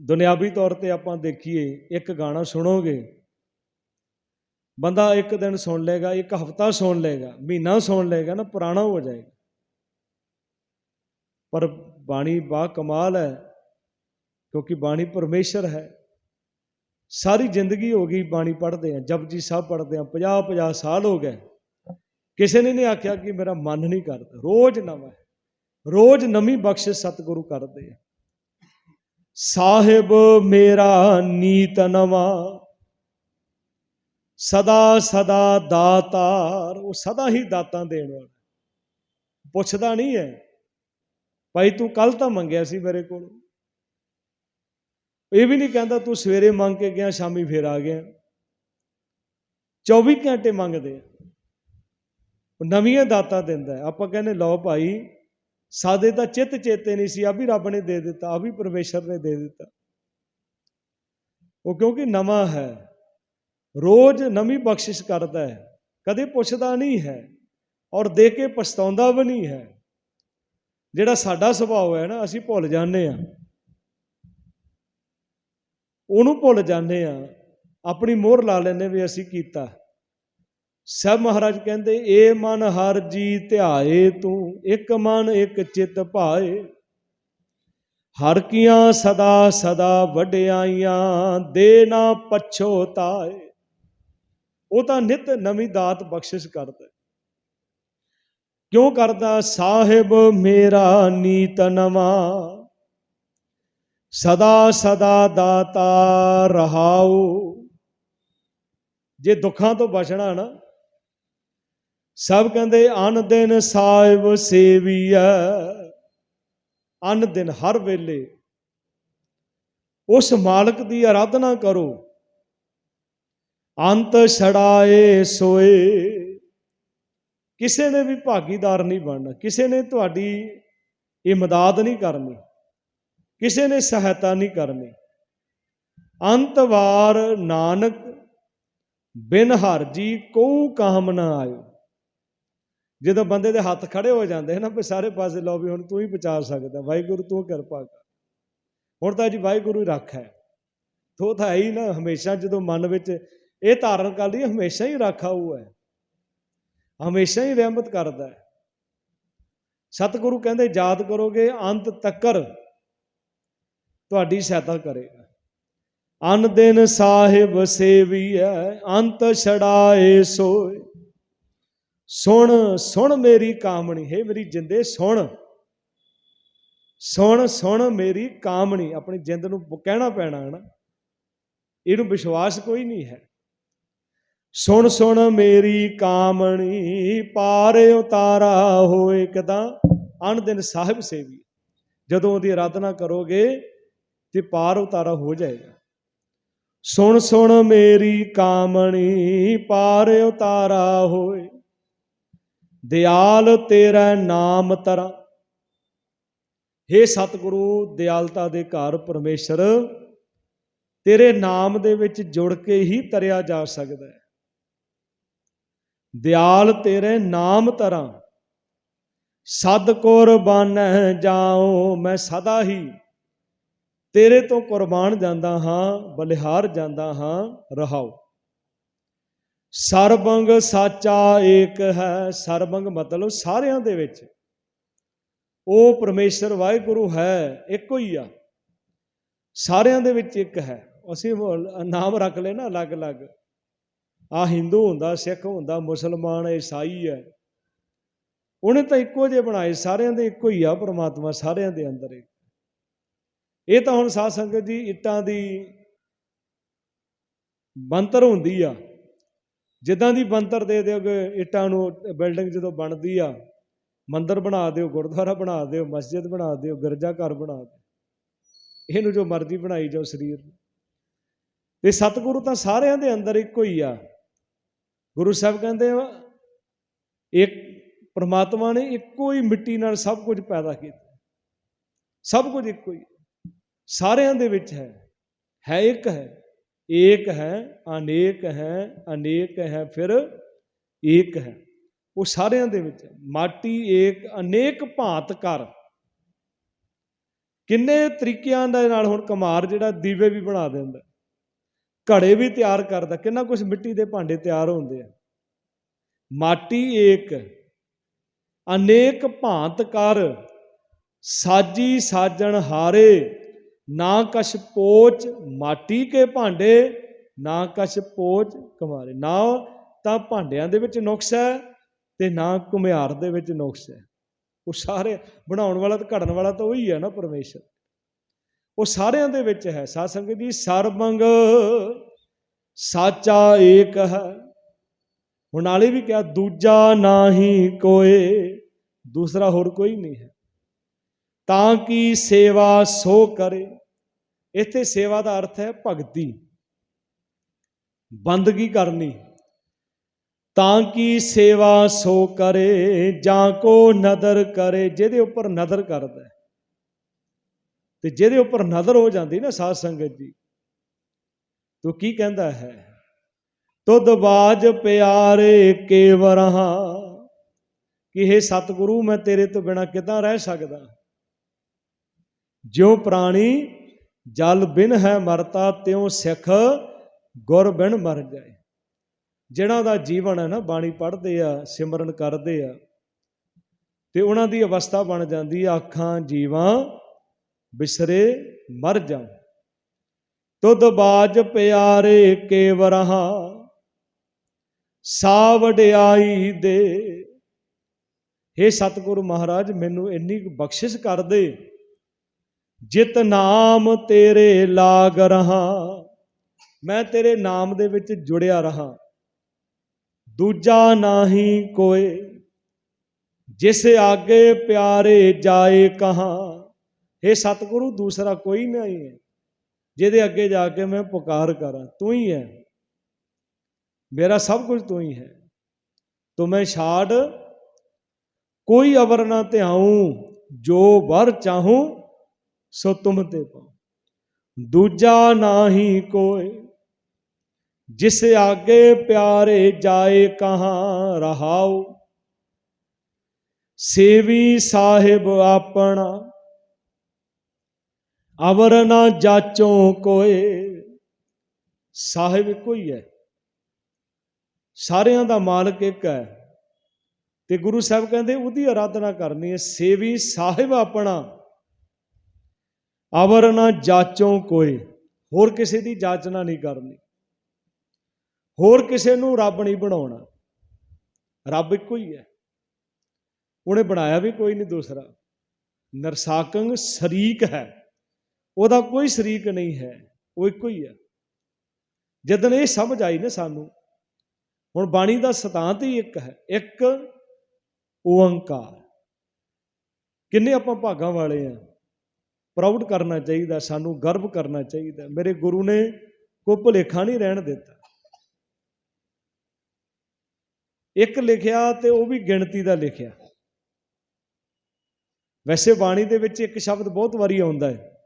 Speaker 1: ਦੁਨਿਆਵੀ ਤੌਰ ਤੇ ਆਪਾਂ ਦੇਖੀਏ, ਇੱਕ ਗਾਣਾ ਸੁਣੋਗੇ, ਬੰਦਾ ਇੱਕ ਦਿਨ ਸੁਣ ਲੇਗਾ ਇੱਕ ਹਫਤਾ ਸੁਣ ਲੇਗਾ ਮਹੀਨਾ ਸੁਣ ਲੇਗਾ ਨਾ, ਪੁਰਾਣਾ ਹੋ ਜਾਏਗਾ। ਪਰ ਬਾਣੀ ਬਾ ਕਮਾਲ ਹੈ, ਕਿਉਂਕਿ ਬਾਣੀ ਪਰਮੇਸ਼ਰ ਹੈ। ਸਾਰੀ ਜ਼ਿੰਦਗੀ ਹੋ ਗਈ ਬਾਣੀ ਪੜ੍ਹਦੇ ਆ, ਜਪਜੀ ਸਾਹਿਬ ਪੜ੍ਹਦੇ ਆ 50 50 ਸਾਲ ਹੋ ਗਏ। ਕਿਸੇ ਨੇ ਨਹੀਂ ਆਖਿਆ ਕਿ ਮੇਰਾ ਮਨ ਨਹੀਂ ਕਰਦਾ। ਰੋਜ਼ ਨਵਾਂ ਰੋਜ਼ ਨਵੀਂ ਬਖਸ਼ਿਸ਼ ਸਤਿਗੁਰੂ ਕਰਦੇ ਆ। ਸਾਹਿਬ ਮੇਰਾ ਨੀਤ ਨਵਾਂ, ਸਦਾ ਸਦਾ ਦਾਤਾਰ, ਉਹ ਸਦਾ ਹੀ ਦਾਤਾਂ ਦੇਣ ਵਾਲਾ ਪੁੱਛਦਾ ਨਹੀਂ ਹੈ। ਭਾਈ ਤੂੰ ਕੱਲ ਤਾਂ ਮੰਗਿਆ ਸੀ ਮੇਰੇ ਕੋਲ। ਇਹ ਵੀ ਨਹੀਂ ਕਹਿੰਦਾ ਤੂੰ ਸਵੇਰੇ ਮੰਗ ਕੇ ਗਿਆ, ਸ਼ਾਮੀ ਫੇਰ ਆ ਗਿਆ। 24 ਘੰਟੇ ਮੰਗਦੇ ਆ। ਉਹ ਨਵੀਆਂ ਦਾਤਾਂ ਦਿੰਦਾ ਆਪਾਂ ਕਹਿੰਦੇ, ਲਓ ਭਾਈ, ਸਾਦੇ ਤਾਂ ਚਿੱਤ ਚੇਤੇ ਨਹੀਂ ਸੀ ਆ ਵੀ ਰੱਬ ਨੇ ਦੇ ਦਿੱਤਾ ਆ ਵੀ ਪਰਮੇਸ਼ਰ ਨੇ ਦੇ ਦਿੱਤਾ। ਉਹ ਕਿਉਂਕਿ ਨਵਾਂ ਹੈ। ਰੋਜ਼ ਨਵੀਂ ਬਖਸ਼ਿਸ਼ ਕਰਦਾ ਹੈ। ਕਦੇ ਪੁੱਛਦਾ ਨਹੀਂ ਹੈ ਔਰ ਦੇ ਕੇ ਪਛਤਾਉਂਦਾ ਵੀ ਨਹੀਂ ਹੈ। ਜਿਹੜਾ ਸਾਡਾ ਸੁਭਾਅ ਹੈ ਨਾ, ਅਸੀਂ ਭੁੱਲ ਜਾਂਦੇ ਆ ਉਹਨੂੰ ਭੁੱਲ ਜਾਂਦੇ ਆ ਆਪਣੀ ਮੋਹਰ ਲਾ ਲੈਂਦੇ ਵੀ ਅਸੀਂ ਕੀਤਾ। ਸਭ ਮਹਾਰਾਜ ਕਹਿੰਦੇ ਏ ਮਨ ਹਰ ਜੀ ਧਿਆਏ ਤੂੰ, ਇੱਕ ਮਨ, ਇੱਕ ਚਿੱਤ ਭਾਏ। ਹਰ ਕੀਆਂ ਸਦਾ ਸਦਾ ਵਡਿਆਈਆਂ, ਦੇ ਨਾ ਪਛੋਤਾਏ ਉਹ ਤਾਂ ਨਿਤ ਨਵੀਂ ਦਾਤ ਬਖਸ਼ਿਸ਼ ਕਰਦਾ। ਕਿਉਂ ਕਰਦਾ? ਸਾਹਿਬ ਮੇਰਾ ਨੀਤ ਨਵਾਂ ਸਦਾ ਸਦਾ ਦਾਤਾ ਰਹਾਉ। ਜੇ ਦੁੱਖਾਂ ਤੋਂ ਬਚਣਾ ਨਾ, ਸਭ ਕਹਿੰਦੇ, ਅਨ ਦਿਨ ਸਾਹਿਬ ਸੇਵੀਐ। ਅਨ ਦਿਨ ਹਰ ਵੇਲੇ। ਉਸ ਮਾਲਕ ਦੀ ਆਰਾਧਨਾ ਕਰੋ। ਅੰਤ ਛੜਾਏ ਸੋਏ। ਕਿਸੇ ਨੇ ਵੀ ਭਾਗੀਦਾਰ ਨਹੀਂ ਬਣਨਾ, ਕਿਸੇ ਨੇ ਤੁਹਾਡੀ ਇਮਦਾਦ ਨਹੀਂ ਕਰਨੀ। ਕਿਸੇ ਨੇ ਸਹਾਇਤਾ ਨਹੀਂ ਕਰਨੀ। ਅੰਤ ਵਾਰ ਨਾਨਕ, ਬਿਨ ਹਰ ਜੀ ਕੋ ਕਾਮ ਨਾ ਆਇਓ। ਜਦੋਂ ਬੰਦੇ ਦੇ ਹੱਥ ਖੜੇ ਹੋ ਜਾਂਦੇ ਹਨ ਵੀ ਸਾਰੇ ਪਾਸੇ ਲਓ ਵੀ ਹੁਣ ਤੂੰ ਹੀ ਬਚਾ ਸਕਦਾ, ਵਾਹਿਗੁਰੂ ਤੂੰ ਕਿਰਪਾ ਕਰ। ਹੁਣ ਤਾਂ ਜੀ ਵਾਹਿਗੁਰੂ ਹੀ ਰੱਖ ਹੈ। ਤੋ ਤਾਂ ਹੈ ਹੀ ਨਾ, ਹਮੇਸ਼ਾ ਜਦੋਂ ਮਨ ਵਿੱਚ ਇਹ ਧਾਰਨ ਕਰ ਲਈ ਹਮੇਸ਼ਾ ਹੀ ਰੱਖਾ ਹੋਇਆ ਹੈ। ਹਮੇਸ਼ਾ ਹੀ ਰਹਿਮਤ ਕਰਦਾ ਹੈ। ਸਤਿਗੁਰੂ ਕਹਿੰਦੇ ਯਾਦ ਕਰੋਗੇ, ਅੰਤ ਤੱਕਰ ਤੁਹਾਡੀ ਸਹਾਇਤਾ ਕਰੇਗਾ ਅਨ ਦਿਨ ਸਾਹਿਬ ਸੇਵੀਐ, ਅੰਤ ਛੜਾਏ ਸੋਏ। ਸੁਣ ਸੁਣ ਮੇਰੀ ਕਾਮਣੀ। ਹੈ ਮੇਰੀ ਜਿੰਦੇ, ਸੁਣ। ਸੁਣ ਸੁਣ ਮੇਰੀ ਕਾਮਣੀ। ਆਪਣੀ ਜਿੰਦ ਨੂੰ ਕਹਿਣਾ ਪੈਣਾ ਹੈ ਨਾ। ਇਹਨੂੰ ਵਿਸ਼ਵਾਸ ਕੋਈ ਨਹੀਂ ਹੈ। ਸੁਣ ਸੁਣ ਮੇਰੀ ਕਾਮਣੀ। ਪਾਰ ਉਤਾਰਾ ਹੋਏ ਕਦਾਂ? ਅਣ ਦਿਨ ਸਾਹਿਬ ਸੇਵੀ ਜਦੋਂ ਉਹਦੀ ਆਰਾਧਨਾ ਕਰੋਗੇ ਤੇ ਪਾਰ ਉਤਾਰਾ ਹੋ ਜਾਏਗਾ। ਸੁਣ ਸੁਣ ਮੇਰੀ ਕਾਮਣੀ, ਪਾਰ ਉਤਾਰਾ ਹੋਏ। ਦਿਆਲ ਤੇਰਾ ਨਾਮ ਤਰਾ। हे ਸਤਿਗੁਰੂ, ਦਿਆਲਤਾ ਦੇ ਘਰ ਪਰਮੇਸ਼ਰ, ਤੇਰੇ ਨਾਮ ਦੇ ਵਿੱਚ ਜੁੜ ਕੇ ਹੀ ਤਰਿਆ ਜਾ ਸਕਦਾ ਹੈ। ਦਿਆਲ ਤੇਰੇ ਨਾਮ ਤਰਾ। ਸਦ ਕੁਰਬਾਨ ਜਾਉ, ਮੈਂ ਸਦਾ ਹੀ ਤੇਰੇ ਤੋਂ ਕੁਰਬਾਨ ਜਾਂਦਾ ਹਾਂ, ਬਲਿਹਾਰ ਜਾਂਦਾ ਹਾਂ ਰਹਾਉ ਸਰਬੰਗ ਸਾਚਾ ਏਕ ਹੈ, ਸਰਬੰਗ ਮਤਲਬ ਸਾਰਿਆਂ ਦੇ ਵਿੱਚ। ਉਹ ਪਰਮੇਸ਼ਰ, ਵਾਹਿਗੁਰੂ ਹੈ, ਇੱਕੋ ਹੀ ਆ। ਸਾਰਿਆਂ ਦੇ ਵਿੱਚ ਇੱਕ ਹੈ। ਅਸੀਂ ਨਾਮ ਰੱਖ ਲਏ ਨਾ ਅਲੱਗ-ਅਲੱਗ। ਆ ਹਿੰਦੂ ਹੁੰਦਾ, ਸਿੱਖ ਹੁੰਦਾ, ਮੁਸਲਮਾਨ, ਈਸਾਈ ਹੈ। ਉਹਨੇ ਤਾਂ ਇੱਕੋ ਜਿਹੇ ਬਣਾਏ, ਸਾਰਿਆਂ ਦੇ ਇੱਕੋ ਹੀ ਆ, ਪਰਮਾਤਮਾ ਸਾਰਿਆਂ ਦੇ ਅੰਦਰ ਇੱਕ। ਇਹ ਤਾਂ ਹੁਣ ਸਾਧ ਸੰਗਤ ਜੀ ਇੱਟਾਂ ਦੀ ਬੰਤਰ ਹੁੰਦੀ ਆ। ਜਿੱਦਾਂ ਦੀ ਬੰਤਰ ਦੇ ਦਿਓਗੇ ਇੱਟਾਂ ਨੂੰ ਬਿਲਡਿੰਗ ਜਦੋਂ ਬਣਦੀ ਆ, ਮੰਦਰ ਬਣਾ ਦਿਓ, ਗੁਰਦੁਆਰਾ ਬਣਾ ਦਿਓ, ਮਸਜਿਦ ਬਣਾ ਦਿਓ, ਗਿਰਜਾ ਘਰ ਬਣਾ ਦਿਓ। ਇਹਨੂੰ ਜੋ ਮਰਜ਼ੀ ਬਣਾਈ ਜਾਓ ਸਰੀਰ ਨੂੰ। ਤੇ ਸਤਿਗੁਰੂ ਤਾਂ ਸਾਰਿਆਂ ਦੇ ਅੰਦਰ ਇੱਕੋ ਹੀ ਆ। ਗੁਰੂ ਸਾਹਿਬ ਕਹਿੰਦੇ ਆ, ਇੱਕ ਪ੍ਰਮਾਤਮਾ ਨੇ ਇੱਕੋ ਹੀ ਮਿੱਟੀ ਨਾਲ ਸਭ ਕੁਝ ਪੈਦਾ ਕੀਤਾ। ਸਭ ਕੁਝ ਇੱਕੋ ਹੀ ਸਾਰਿਆਂ ਦੇ ਵਿੱਚ ਹੈ। ਹੈ ਇੱਕ ਹੈ, ਏਕ ਹੈ, ਅਨੇਕ ਹੈ ਅਨੇਕ ਹੈ, ਫਿਰ ਏਕ ਹੈ। ਉਹ ਸਾਰਿਆਂ ਦੇ ਵਿੱਚ ਮਾਟੀ, ਏਕ, ਅਨੇਕ ਭਾਂਤ ਕਰ ਕਿੰਨੇ ਤਰੀਕਿਆਂ ਦੇ ਨਾਲ ਹੁਣ ਕੁਮਾਰ ਜਿਹੜਾ ਦੀਵੇ ਵੀ ਬਣਾ ਦਿੰਦਾ। ਘੜੇ ਵੀ ਤਿਆਰ ਕਰਦਾ। ਕਿੰਨਾ ਕੁਝ ਮਿੱਟੀ ਦੇ ਭਾਂਡੇ ਤਿਆਰ ਹੁੰਦੇ ਆ। ਮਾਟੀ, ਏਕ, ਅਨੇਕ ਭਾਂਤ ਕਰ ਸਾਜੀ ਸਾਜਣ ਹਾਰੇ। ਨਾ ਕਛ ਪੋਚ ਮਾਟੀ ਕੇ ਭਾਂਡੇ, ਨਾ ਕਛ ਪੋਚ ਕਮਾਰੇ। ਨਾ ਤਾਂ ਭਾਂਡਿਆਂ ਦੇ ਵਿੱਚ ਨੁਕਸ ਹੈ ਤੇ ਨਾ ਘੁਮਿਆਰ ਦੇ ਵਿੱਚ ਨੁਕਸ ਹੈ। ਉਹ ਸਾਰੇ ਬਣਾਉਣ ਵਾਲਾ ਤੇ ਘੜਨ ਵਾਲਾ ਤਾਂ ਉਹੀ ਹੈ ਨਾ ਪਰਮੇਸ਼ਰ। ਉਹ ਸਾਰਿਆਂ ਦੇ ਵਿੱਚ ਹੈ। ਸਾਧ ਸੰਗਤ ਜੀ, ਸਰਬੰਗ ਸਾਚਾ ਏਕ ਹੈ। ਹੁਣ ਨਾਲੇ ਵੀ ਕਿਹਾ, ਦੂਜਾ ਨਾਹੀ ਕੋਏ, ਦੂਸਰਾ ਹੋਰ ਕੋਈ ਨਹੀਂ ਹੈ। ਤਾਂ ਕਿ ਸੇਵਾ ਸੋ ਕਰੇ? ਇੱਥੇ ਸੇਵਾ ਦਾ ਅਰਥ ਹੈ ਭਗਤੀ। ਬੰਦਗੀ ਕਰਨੀ। ਤਾਂ ਕਿ ਸੇਵਾ ਸੋ ਕਰੇ ਜਾਂ ਕੋ ਨਦਰ ਕਰੇ? ਜਿਹਦੇ ਉੱਪਰ ਨਦਰ ਕਰਦਾ ਤੇ ਜਿਹਦੇ ਉੱਪਰ ਨਦਰ ਹੋ ਜਾਂਦੀ ਨਾ ਸਾਧ ਸੰਗਤ ਜੀ, ਤੋ ਕੀ ਕਹਿੰਦਾ ਹੈ? ਤੁਧ ਬਾਜ ਪਿਆਰੇ ਕੇਵਰਹਾ ਕਿ ਇਹ ਸਤਿਗੁਰੂ, ਮੈਂ ਤੇਰੇ ਤੋਂ ਬਿਨਾ ਕਿਦਾਂ ਰਹਿ ਸਕਦਾ? ਜਿਉ ਪ੍ਰਾਣੀ ਜਲ ਬਿਨ ਹੈ ਮਰਤਾ, ਤਿਉ ਸਿੱਖ ਗੁਰ ਬਿਨ ਮਰ ਜਾਏ। ਜਿਹਨਾਂ ਦਾ ਜੀਵਨ ਹੈ ਨਾ, ਬਾਣੀ ਪੜ੍ਹਦੇ ਆ, ਸਿਮਰਨ ਕਰਦੇ ਆ, ਤੇ ਉਹਨਾਂ ਦੀ ਅਵਸਥਾ ਬਣ ਜਾਂਦੀ ਆ, ਅੱਖਾਂ ਜੀਵਾਂ ਬਿਸਰੇ ਮਰ ਜਾਉ ਤੁਧ ਬਾਜ ਪਿਆਰੇ ਕੇਵਰਹਾ ਸਾ ਵਡਿਆਈ ਦੇ। हे ਸਤਿਗੁਰੂ ਮਹਾਰਾਜ, ਮੈਨੂੰ ਇੰਨੀ ਬਖਸ਼ਿਸ਼ ਕਰ ਦੇ ਜਿਤ ਨਾਮ ਤੇਰੇ ਲਾਗ ਰਹਾ। ਮੈਂ ਤੇਰੇ ਨਾਮ ਦੇ ਵਿੱਚ ਜੁੜਿਆ ਰਹਾ। ਦੂਜਾ ਨਾਹੀ ਕੋਏ, ਜਿਸ ਆਗੇ ਪਿਆਰੇ ਜਾਏ ਕਹਾਂ। हे ਸਤਿਗੁਰੂ, ਦੂਸਰਾ ਕੋਈ ਨਹੀਂ ਹੈ, ਜਿਹਦੇ ਅੱਗੇ ਜਾ ਕੇ ਮੈਂ ਪੁਕਾਰ ਕਰਾਂ। ਤੂੰ ਹੀ ਹੈ। ਮੇਰਾ ਸਭ ਕੁਝ ਤੂੰ ਹੀ ਹੈ। ਤੂੰ ਮੈਂ ਛਾੜ। ਕੋਈ ਅਵਰ ਨਾ ਧਿਆਉ, ਜੋ ਵਰ ਚਾਹੂੰ ਸੋ ਤੁਮ ਤੇ ਪਾਉ ਦੂਜਾ ਨਾਹੀ ਕੋਏ, ਜਿਸ ਆਗੇ ਪਿਆਰੇ ਜਾਏ ਕਹਾਂ ਰਹਾਉ। ਸੇਵੀ ਸਾਹਿਬ ਆਪਣਾ, ਅਵਰ ਨਾ ਜਾਚੋ ਕੋਏ। ਸਾਹਿਬ ਕੋਈ ਹੈ। ਸਾਰਿਆਂ ਦਾ ਮਾਲਕ ਇੱਕ ਹੈ। ਤੇ ਗੁਰੂ ਸਾਹਿਬ ਕਹਿੰਦੇ ਉਹਦੀ ਆਰਾਧਨਾ ਕਰਨੀ ਹੈ। ਸੇਵੀ ਸਾਹਿਬ ਆਪਣਾ ਅਵਰ ਨਾ ਜਾਚੋ ਕੋਈ, ਹੋਰ ਕਿਸੇ ਦੀ ਜਾਚਨਾ ਨਹੀਂ ਕਰਨੀ। ਹੋਰ ਕਿਸੇ ਨੂੰ ਰੱਬ ਨਹੀਂ ਬਣਾਉਣਾ। ਰੱਬ ਇੱਕੋ ਹੀ ਹੈ। ਉਹਨੇ ਬਣਾਇਆ ਵੀ ਕੋਈ ਨਹੀਂ ਦੂਸਰਾ। ਨਰਸਾਕੰਗ ਸ਼ਰੀਕ ਹੈ। ਉਹਦਾ ਕੋਈ ਸ਼ਰੀਕ ਨਹੀਂ ਹੈ। ਉਹ ਇੱਕੋ ਹੀ ਹੈ। ਜਦੋਂ ਇਹ ਸਮਝ ਆਈ ਨਾ ਸਾਨੂੰ, ਹੁਣ ਬਾਣੀ ਦਾ ਸਿਧਾਂਤ ਹੀ ਇੱਕ ਹੈ। ਇੱਕ ਓੰਕਾਰ। ਕਿੰਨੇ ਆਪਾਂ ਭਾਗਾਂ ਵਾਲੇ ਆ। ਪ੍ਰਾਊਡ ਕਰਨਾ ਚਾਹੀਦਾ, ਸਾਨੂੰ ਗਰਵ ਕਰਨਾ ਚਾਹੀਦਾ। ਮੇਰੇ ਗੁਰੂ ਨੇ ਕੋਈ ਭੁਲੇਖਾ ਨਹੀਂ ਰਹਿਣ ਦਿੱਤਾ। ਇੱਕ ਲਿਖਿਆ ਤੇ ਉਹ ਵੀ ਗਿਣਤੀ ਦਾ ਲਿਖਿਆ। ਵੈਸੇ ਬਾਣੀ ਦੇ ਵਿੱਚ ਇੱਕ ਸ਼ਬਦ ਬਹੁਤ ਵਾਰੀ ਆਉਂਦਾ ਹੈ।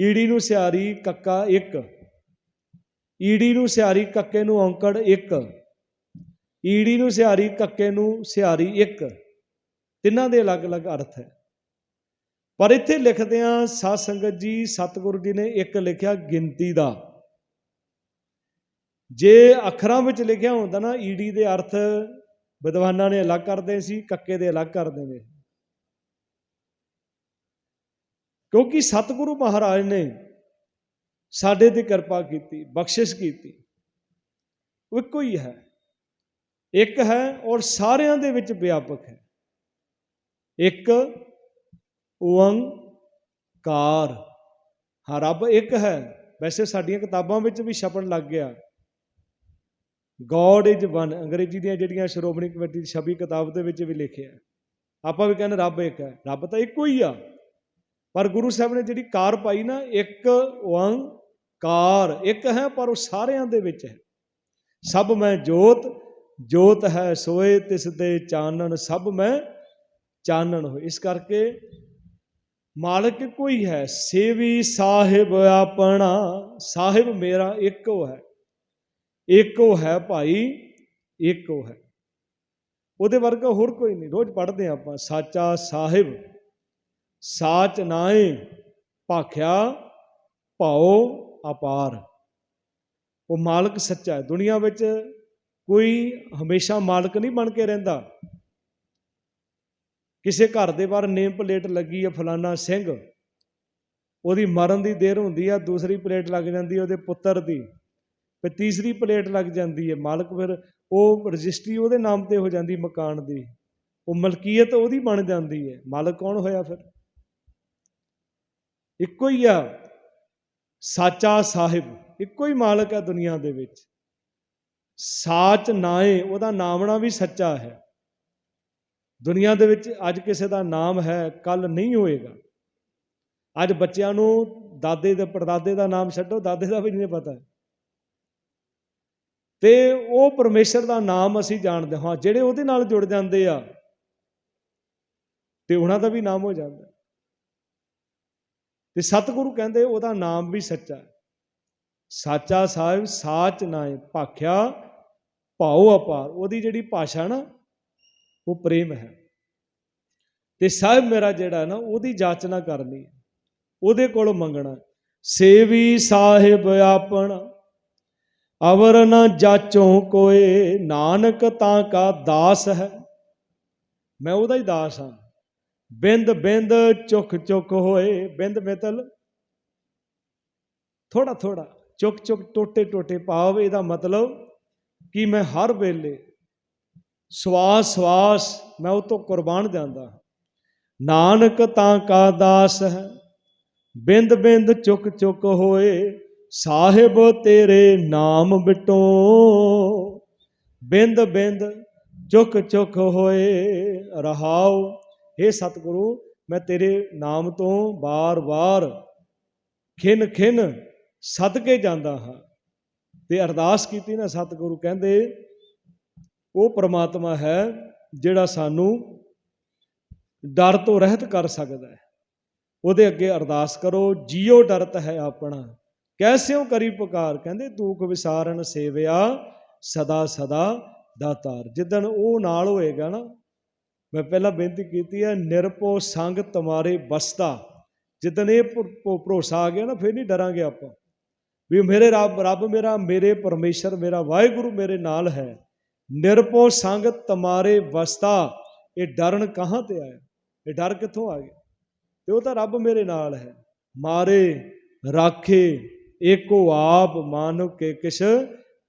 Speaker 1: ਈੜੀ ਨੂੰ ਸਿਆਰੀ ਕੱਕਾ ਇੱਕ। ਈੜੀ ਨੂੰ ਸਿਆਰੀ ਕੱਕੇ ਨੂੰ ਔਂਕੜ ਇੱਕ। ਈੜੀ ਨੂੰ ਸਿਆਰੀ ਕੱਕੇ ਨੂੰ ਸਿਆਰੀ ਇੱਕ। ਤਿੰਨਾਂ ਦੇ ਅਲੱਗ-ਅਲੱਗ ਅਰਥ ਹੈ। ਪਰ ਇੱਥੇ ਲਿਖਦੇ ਆ ਸਾਧ ਸੰਗਤ ਜੀ, ਸਤਿਗੁਰੂ ਜੀ ਨੇ ਇੱਕ ਲਿਖਿਆ ਗਿਣਤੀ ਦਾ। ਜੇ ਅੱਖਰਾਂ ਵਿੱਚ ਲਿਖਿਆ ਹੁੰਦਾ ਨਾ, ਈੜੀ ਦੇ ਅਰਥ ਵਿਦਵਾਨਾਂ ਨੇ ਅਲੱਗ ਕਰਦੇ ਸੀ, ਕੱਕੇ ਦੇ ਅਲੱਗ ਕਰਦੇ ਨੇ ਕਿਉਂਕਿ ਸਤਿਗੁਰੂ ਮਹਾਰਾਜ ਨੇ ਸਾਡੇ ਤੇ ਕਿਰਪਾ ਕੀਤੀ, ਬਖਸ਼ਿਸ਼ ਕੀਤੀ। ਉਹ ਇੱਕੋ ਹੀ ਹੈ। ਇੱਕ ਹੈ ਔਰ ਸਾਰਿਆਂ ਦੇ ਵਿੱਚ ਵਿਆਪਕ ਹੈ। ਇੱਕ ਓੰਕਾਰ ਹਾਂ, ਰੱਬ ਇੱਕ ਹੈ। ਵੈਸੇ ਸਾਡੀਆਂ ਕਿਤਾਬਾਂ ਵਿੱਚ ਵੀ ਛਪਣ ਲੱਗ ਗਿਆ। ਗੋਡ ਇਜ਼ ਵਨ ਅੰਗਰੇਜ਼ੀ ਦੀਆਂ ਜਿਹੜੀਆਂ ਸ਼੍ਰੋਮਣੀ ਕਮੇਟੀ ਦੀ ਛਵੀ ਕਿਤਾਬ ਦੇ ਵਿੱਚ ਵੀ ਲਿਖਿਆ ਆਪਾਂ ਵੀ ਕਹਿੰਦੇ ਰੱਬ ਇੱਕ ਹੈ। ਰੱਬ ਤਾਂ ਇੱਕੋ ਹੀ ਆ। ਪਰ ਗੁਰੂ ਸਾਹਿਬ ਨੇ ਜਿਹੜੀ ਕਾਰ ਪਾਈ ਨਾ, ਇੱਕ ਓੰਕਾਰ ਇੱਕ ਹੈ, ਪਰ ਉਹ ਸਾਰਿਆਂ ਦੇ ਵਿੱਚ ਹੈ। ਸਭ ਮੈਂ ਜੋਤ ਜੋਤ ਹੈ ਸੋਏ ਤਿਸ ਦੇ ਚਾਨਣ। ਸਭ ਮੈਂ ਚਾਨਣ ਹੋ ਇਸ ਕਰਕੇ ਮਾਲਕ ਕੋਈ ਹੈ, ਸੇਵੀ ਸਾਹਿਬ ਆਪਣਾ, ਸਾਹਿਬ ਮੇਰਾ ਇੱਕੋ ਹੈ। ਇੱਕੋ ਹੈ ਭਾਈ, ਇੱਕੋ ਹੈ। ਉਹਦੇ ਵਰਗਾ ਹੋਰ ਕੋਈ ਨਹੀਂ, ਰੋਜ਼ ਪੜ੍ਹਦੇ ਹਾਂ ਆਪਾਂ, ਸਾਚਾ ਸਾਹਿਬ, ਸਾਚ ਨਾਏ ਭਾਖਿਆ, ਭਾਉ, ਅਪਾਰ। ਉਹ ਮਾਲਕ ਸੱਚਾ ਹੈ। ਦੁਨੀਆ ਵਿੱਚ ਕੋਈ ਹਮੇਸ਼ਾ ਮਾਲਕ ਨਹੀਂ ਬਣ ਕੇ ਰਹਿੰਦਾ। ਕਿਸੇ ਘਰ ਦੇ ਬਾਹਰ ਨੇਮ ਪਲੇਟ ਲੱਗੀ ਹੈ ਫਲਾਨਾ ਸਿੰਘ, ਉਹਦੀ ਮਰਨ ਦੀ ਦੇਰ ਹੁੰਦੀ ਆ, ਦੂਸਰੀ ਪਲੇਟ ਲੱਗ ਜਾਂਦੀ ਉਹਦੇ ਪੁੱਤਰ ਦੀ, ਫਿਰ ਤੀਸਰੀ ਪਲੇਟ ਲੱਗ ਜਾਂਦੀ ਹੈ ਮਾਲਕ ਫਿਰ ਉਹ ਰਜਿਸਟਰੀ ਉਹਦੇ ਨਾਮ ਤੇ ਹੋ ਜਾਂਦੀ ਮਕਾਨ ਦੀ, ਉਹ ਮਲਕੀਅਤ ਉਹਦੀ ਬਣ ਜਾਂਦੀ ਹੈ ਮਾਲਕ ਕੌਣ ਹੋਇਆ ਫਿਰ? ਇੱਕੋ ਹੀ ਆ ਸਾਚਾ ਸਾਹਿਬ, ਇੱਕੋ ਹੀ ਮਾਲਕ ਹੈ ਦੁਨੀਆ ਦੇ ਵਿੱਚ, ਸਾਚ ਨਾਏ, ਉਹਦਾ ਨਾਮਣਾ ਵੀ ਸੱਚਾ ਹੈ। ਦੁਨੀਆ ਦੇ ਵਿੱਚ ਅੱਜ ਕਿਸੇ ਦਾ ਨਾਮ ਹੈ ਕੱਲ ਨਹੀਂ ਹੋਏਗਾ। ਅੱਜ ਬੱਚਿਆਂ ਨੂੰ ਦਾਦੇ ਦੇ, ਪੜਦਾਦੇ ਦਾ ਨਾਮ ਛੱਡੋ, ਦਾਦੇ ਦਾ ਵੀ ਨਹੀਂ ਪਤਾ। ਤੇ ਉਹ ਪਰਮੇਸ਼ਰ ਦਾ ਨਾਮ ਅਸੀਂ ਜਾਣਦੇ ਹਾਂ, ਜਿਹੜੇ ਉਹਦੇ ਨਾਲ ਜੁੜ ਜਾਂਦੇ ਆ, ਤੇ ਉਹਨਾਂ ਦਾ ਵੀ ਨਾਮ ਹੋ ਜਾਂਦਾ। ਤੇ ਸਤਿਗੁਰੂ ਕਹਿੰਦੇ ਉਹਦਾ ਨਾਮ ਵੀ ਸੱਚਾ ਹੈ। ਸਾਚਾ ਸਾਹਿਬ ਸਾਚ ਨਾਏ, ਭਾਖਿਆ ਭਾਉ ਅਪਾਰ। ਉਹਦੀ ਜਿਹੜੀ ਭਾਸ਼ਾ ਨਾ ਉਹ ਪ੍ਰੇਮ ਹੈ। ਤੇ ਸਾਹਿਬ ਮੇਰਾ ਜਿਹੜਾ ਨਾ, ਉਹਦੀ ਜਾਚਨਾ ਕਰਨੀ ਹੈ। ਉਹਦੇ ਕੋਲ ਮੰਗਣਾ ਸੇਵੀ ਸਾਹਿਬ ਆਪਣਾ, ਅਵਰ ਨ ਜਾਚੋਂ ਕੋਏ, ਨਾਨਕ ਤਾਂ ਕਾ ਦਾਸ ਹੈ। ਮੈਂ ਉਹਦਾ ਹੀ ਦਾਸ ਹਾਂ। ਬਿੰਦ ਬਿੰਦ ਚੁੱਕ ਚੁੱਕ ਹੋਏ, ਬਿੰਦ ਮਿਤਲ। ਥੋੜਾ ਥੋੜਾ ਚੁੱਕ ਚੁੱਕ ਟੋਟੇ ਟੋਟੇ ਪਾਵ, ਇਹਦਾ ਮਤਲਬ ਕਿ ਮੈਂ ਹਰ ਵੇਲੇ ਸਵਾਸ ਸਵਾਸ, ਮੈਂ ਉਹ ਤੋਂ ਕੁਰਬਾਨ ਜਾਂਦਾ ਨਾਨਕ ਤਾਂ ਕਾ ਦਾਸ ਹੈ, ਬਿੰਦ ਬਿੰਦ ਚੁੱਕ ਚੁੱਕ ਹੋਏ, ਸਾਹਿਬ ਤੇਰੇ ਨਾਮ ਬਿਟੋ। ਬਿੰਦ ਬਿੰਦ ਚੁੱਕ ਚੁੱਕ ਹੋਏ, ਰਹਾਉ हे ਸਤਿਗੁਰੂ, ਮੈਂ ਤੇਰੇ ਨਾਮ ਤੋਂ ਬਾਰ-ਬਾਰ ਖਿਨ ਖਿਨ ਸਦਕੇ ਜਾਂਦਾ ਹਾਂ। ਤੇ ਅਰਦਾਸ ਕੀਤੀ ਨਾ ਸਤਿਗੁਰੂ ਕਹਿੰਦੇ ਉਹ ਪ੍ਰਮਾਤਮਾ ਹੈ ਜਿਹੜਾ ਸਾਨੂੰ ਡਰ ਤੋਂ ਰਹਿਤ ਕਰ ਸਕਦਾ ਹੈ। ਉਹਦੇ ਅੱਗੇ ਅਰਦਾਸ ਕਰੋ ਜੀਉ ਡਰਤ ਹੈ ਆਪਣਾ। ਕੈਸਿਓ ਕਰੀ ਪੁਕਾਰ, ਕਹਿੰਦੇ ਦੁੱਖ ਵਿਸਾਰਨ ਸੇਵਿਆ, ਸਦਾ ਸਦਾ ਦਾਤਾਰ। ਜਿੱਦਣ ਉਹ ਨਾਲ ਹੋਏਗਾ ਨਾ, ਮੈਂ ਪਹਿਲਾਂ ਬੇਨਤੀ ਕੀਤੀ ਹੈ ਨਿਰਪੋ ਸੰਗ ਤੁਮਾਰੇ ਬਸਤਾ। ਜਿੱਦਣ ਇਹ ਭਰ- ਭਰੋਸਾ ਆ ਗਿਆ ਨਾ, ਫਿਰ ਨਹੀਂ ਡਰਾਂਗੇ ਆਪਾਂ। ਵੀ ਮੇਰੇ ਰੱਬ ਰੱਬ ਮੇਰਾ, ਮੇਰੇ ਪਰਮੇਸ਼ਰ, ਮੇਰਾ ਵਾਹਿਗੁਰੂ ਮੇਰੇ ਨਾਲ ਹੈ। ਨਿਰਪੋ ਸੰਗ ਤਮਾਰੇ ਵਸਤਾ। ਇਹ ਡਰਨ ਕਹਾਂ ਤੇ ਆਇਆ? ਇਹ ਡਰ ਕਿੱਥੋਂ ਆ ਗਿਆ? ਤੇ ਉਹ ਤਾਂ ਰੱਬ ਮੇਰੇ ਨਾਲ ਹੈ। ਮਾਰੇ, ਰਾਖੇ, ਏਕੋ ਆਪ ਮਾਨੋ ਕੇ ਕਿਛ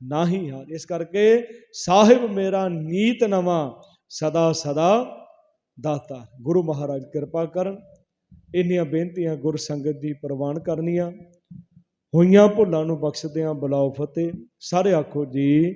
Speaker 1: ਨਾਹੀ ਹਾਰ। ਇਸ ਕਰਕੇ ਸਾਹਿਬ ਮੇਰਾ ਨੀਤ ਨਵਾਂ ਸਦਾ ਸਦਾ ਦਾਤਾ। ਗੁਰੂ ਮਹਾਰਾਜ ਕਿਰਪਾ ਕਰਨ। ਇੰਨੀਆਂ ਬੇਨਤੀਆਂ ਗੁਰ ਸੰਗਤ ਦੀ ਪ੍ਰਵਾਨ ਕਰਨੀਆਂ। ਹੋਈਆਂ ਭੁੱਲਾਂ ਨੂੰ ਬਖਸ਼ਦਿਆਂ ਬੁਲਾਓ ਫਤਿਹ। ਸਾਰੇ ਆਖੋ ਜੀ